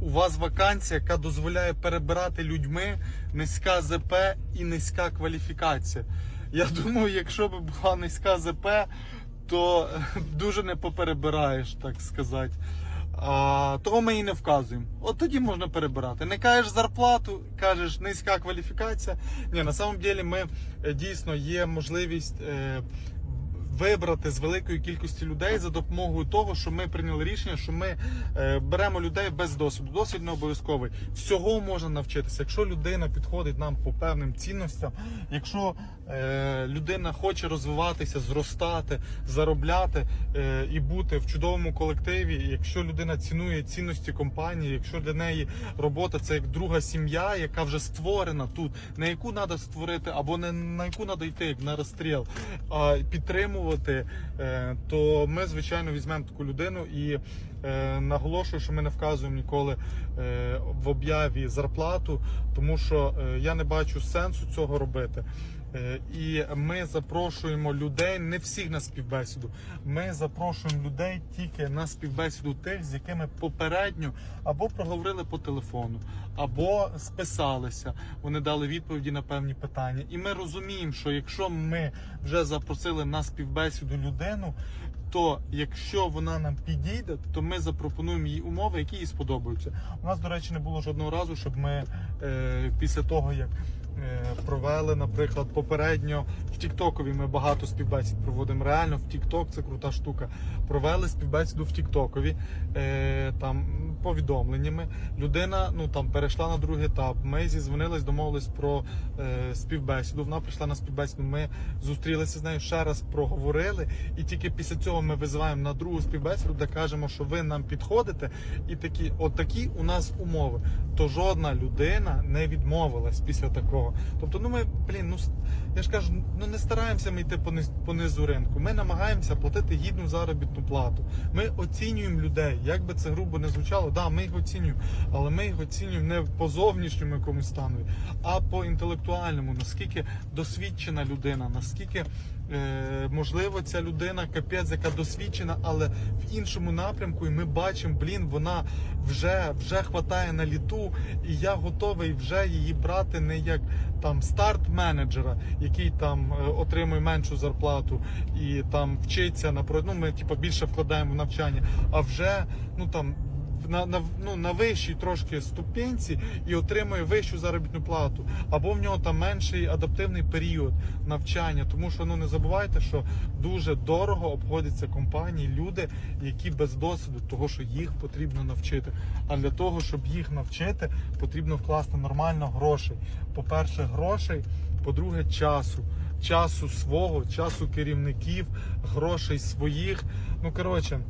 у вас вакансія, яка дозволяє перебирати людьми низька ЗП і низька кваліфікація. Я думаю, якщо б була низька ЗП, то е, дуже не поперебираєш, так сказати. А, того ми і не вказуємо. От тоді можна перебирати. Не кажеш зарплату, кажеш низька кваліфікація. Ні, на самом деле ми е, дійсно є можливість. Вибрати з великої кількості людей за допомогою того, що ми прийняли рішення, що ми е, беремо людей без досвіду. Досвід не обов'язковий. Всього можна навчитися. Якщо людина підходить нам по певним цінностям, якщо е, людина хоче розвиватися, зростати, заробляти е, і бути в чудовому колективі, якщо людина цінує цінності компанії, якщо для неї робота це як друга сім'я, яка вже створена тут, на яку треба створити, або не на яку треба йти, як на розстріл, а підтримувати, е, то ми звичайно візьмемо таку людину і е, наголошую, що ми не вказуємо ніколи е, в об'яві зарплату, тому що я не бачу сенсу цього робити. Е, І ми запрошуємо людей не всіх на співбесіду. Ми запрошуємо людей тільки на співбесіду тих, з якими попередньо або проговорили по телефону, або списалися. Вони дали відповіді на певні питання. І ми розуміємо, що якщо ми вже запросили на співбесіду людину, то якщо вона нам підійде, то ми запропонуємо їй умови, які їй сподобаються. У нас, до речі, не було жодного разу, щоб ми е, після того, як провели, наприклад, попередньо в Тіктокові ми багато співбесід проводимо. Реально в Тікток це крута штука. Провели співбесіду в Тіктокові е, там повідомленнями. Людина ну там перейшла на другий етап. Ми зізвонились, домовились про е, співбесіду. Вона прийшла на співбесіду. Ми зустрілися з нею ще раз проговорили, і тільки після цього ми визиваємо на другу співбесіду, де кажемо, що ви нам підходите, і такі, отакі у нас умови. То жодна людина не відмовилась після такого. Тобто, ну ми, блін, ну я ж кажу, ну не стараємося ми йти по низ- низу ринку. Ми намагаємося платити гідну заробітну плату. Ми оцінюємо людей, як би це грубо не звучало. Да, ми їх оцінюємо, але ми їх оцінюємо не по зовнішньому якомусь станові, а по інтелектуальному, наскільки досвідчена людина, наскільки можливо ця людина капець, яка досвідчена, але в іншому напрямку, і ми бачимо, блін, вона вже, вже хватає на літу, і я готовий вже її брати не як там старт-менеджера, який там е, отримує меншу зарплату і там вчиться на ну, ми типу, більше вкладаємо в навчання, а вже ну там. На, на, ну, на вищій трошки ступенці і отримує вищу заробітну плату, або в нього там менший адаптивний період навчання. Тому що ну не забувайте, що дуже дорого обходяться компанії, люди, які без досвіду, того що їх потрібно навчити. А для того, щоб їх навчити, потрібно вкласти нормально грошей. По-перше, грошей, по-друге, часу. Часу свого, часу керівників, грошей своїх. Ну коротше,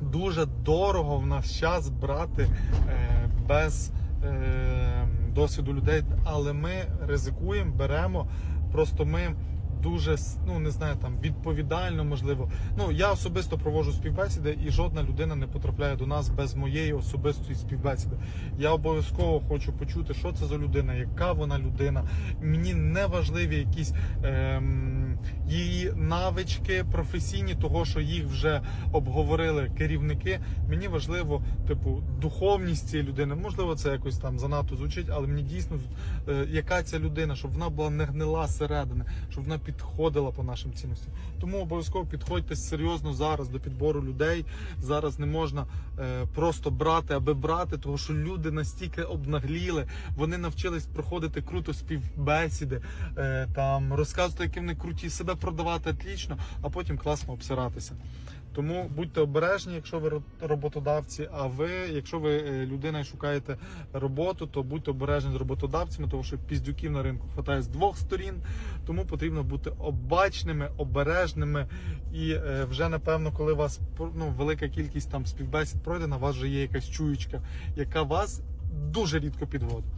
дуже дорого в наш час брати е, без е, досвіду людей, але ми ризикуємо, беремо. Просто ми дуже ну не знаю, там відповідально можливо. Ну я особисто проводжу співбесіди, і жодна людина не потрапляє до нас без моєї особистої співбесіди. Я обов'язково хочу почути, що це за людина, яка вона людина. Мені не важливі якісь ем, її навички професійні, того що їх вже обговорили керівники. Мені важливо, типу, духовність цієї людини. Можливо, це якось там занадто звучить, але мені дійсно е, яка ця людина, щоб вона була не гнила зсередини, щоб вона підходила по нашим цінностям. Тому обов'язково підходьте серйозно зараз до підбору людей. Зараз не можна е, просто брати, аби брати, тому що люди настільки обнагліли, вони навчились проходити круто співбесіди, е, там розказувати, які вони круті, себе продавати атлічно, а потім класно обсиратися. Тому будьте обережні, якщо ви роботодавці. А ви, якщо ви е, людина і шукаєте роботу, то будьте обережні з роботодавцями, тому що піздюків на ринку хватає з двох сторін. Тому потрібно бути обачними, обережними. І е, вже напевно, коли вас ну, велика кількість там співбесід пройдена, у вас вже є якась чуючка, яка вас дуже рідко підводить.